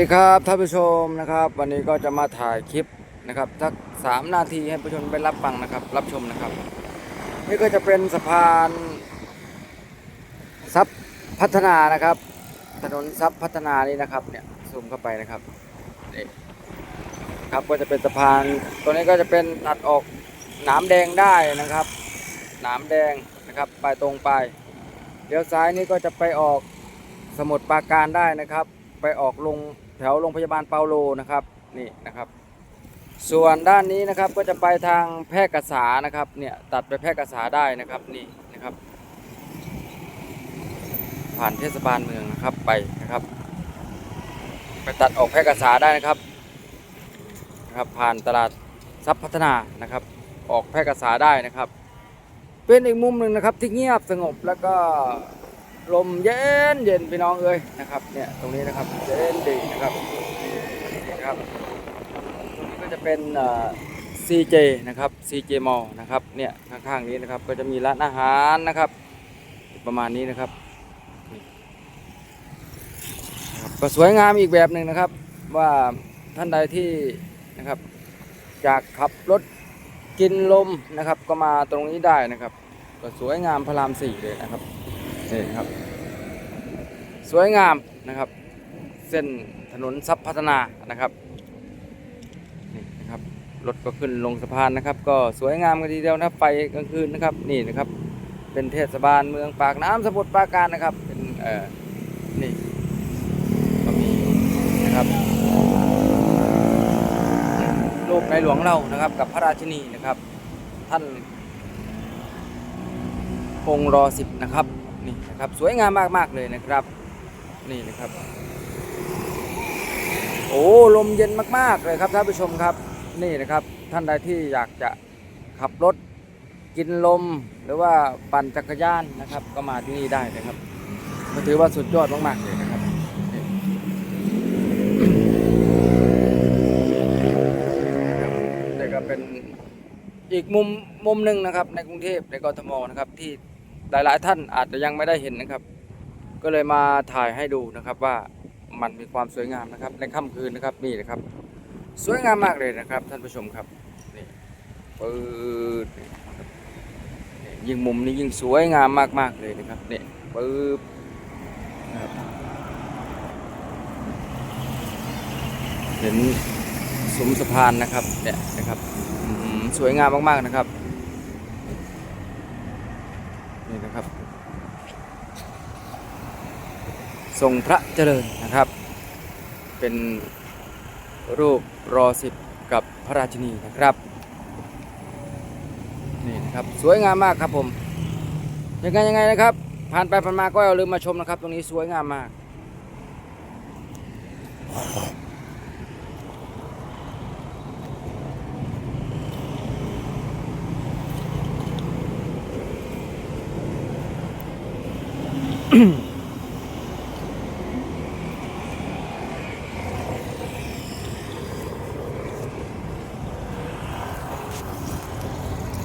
สวัสดีครับท่านผู้ชมนะครับ วันนี้ก็จะมาถ่ายคลิปนะครับสักสามนาทีให้ผู้ชมไปรับฟังนะครับ รับชมนะครับ นี่ก็จะเป็นสะพานซับพัฒนานะครับ ถนนซับพัฒนานี่นะครับเนี่ยซูมเข้าไปนะครับนี่ครับก็จะเป็นสะพานตัวนี้ก็จะเป็นตัดออกหนามแดงได้นะครับ หนามแดงนะครับไปตรงไปเลี้ยวซ้ายนี่ก็จะไปออกสมุทรปราการได้นะครับ ไปออกลง แถวโรงพยาบาลเปาโลนะครับนี่นะครับ ส่วนด้านนี้นะครับก็จะไปทางแพร่กษานะครับเนี่ยตัดไปแพร่กษาได้นะครับนี่นะครับ ผ่านเทศบาลเมืองนะครับไปนะครับ ไปตัดออกแพร่กษาได้นะครับนะครับ ผ่านตลาดทรัพย์พัฒนานะครับ ออกแพร่กษาได้นะครับ เป็นอีกมุมหนึ่งนะครับที่เงียบสงบแล้วก็ ลมเย็นเย็นพี่น้องเอ้ยนะครับเนี่ยตรงนี้นะครับเย็นดีนะครับนี่นะครับตรงนี้ก็จะเป็นเอ่อ CJ นะครับ CJ Mall นะครับเนี่ยข้างๆนี้นะครับก็จะมีร้านอาหารนะครับ ประมาณนี้นะครับนี่นะครับก็สวยงามอีกแบบหนึ่งนะครับ ว่าท่านใดที่นะครับอยากขับรถกินลมนะครับ ก็มาตรงนี้ได้นะครับ ก็สวยงามพระรามสี่เลยนะครับ นี่นครับ สวยงามนะครับ เส้นถนนทรัพย์พัฒนานะครับนี่นะครับรถก็ขึ้นลงสะพานนะครับ ก็สวยงามกันทีเดียวนะไฟกลางคืนนะครับนี่นะครับ เป็นเทศบาลเมืองปากน้ำสมุทรปราการนะครับ เป็นเอ่อนี่ก็มีนะครับรูปในหลวงเรานะครับ กับพระราชินีนะครับ ท่านองค์รอสิบนะครับ นี่นะครับสวยงามมากๆเลยนะครับ นี่นะครับ โอ้ลมเย็นมากๆเลยครับท่านผู้ชมครับ นี่นะครับท่านใดที่อยากจะขับรถกินลมหรือว่าปั่นจักรยานนะครับ ก็มาที่นี่ได้นะครับก็ถือว่าสุดยอดมากๆเลยนะครับนี่ก็เป็นอีกมุมมุมหนึ่งนะครับในกรุงเทพในกรทมนะครับที่ หลายๆท่านอาจจะยังไม่ได้เห็นนะครับ ก็เลยมาถ่ายให้ดูนะครับว่ามันมีความสวยงามนะครับ ในค่ำคืนนะครับนี่นะครับ สวยงามมากเลยนะครับ ท่านผู้ชมครับนี่ปืดยิ่งมุมนี้ยิ่งสวยงามมากๆเลยนะครับนี่ปึ๊บเห็นสมสะพานนะครับเนี่ยนะครับสวยงามมากๆนะครับนี่นะครับ ทรงพระเจริญนะครับ เป็นรูปรอสิบกับพระราชินีนะครับนี่นะครับสวยงามมากครับผมยังไงยังไงนะครับ ผ่านไปผ่านมาก็อย่าลืมมาชมนะครับ ตรงนี้สวยงามมากค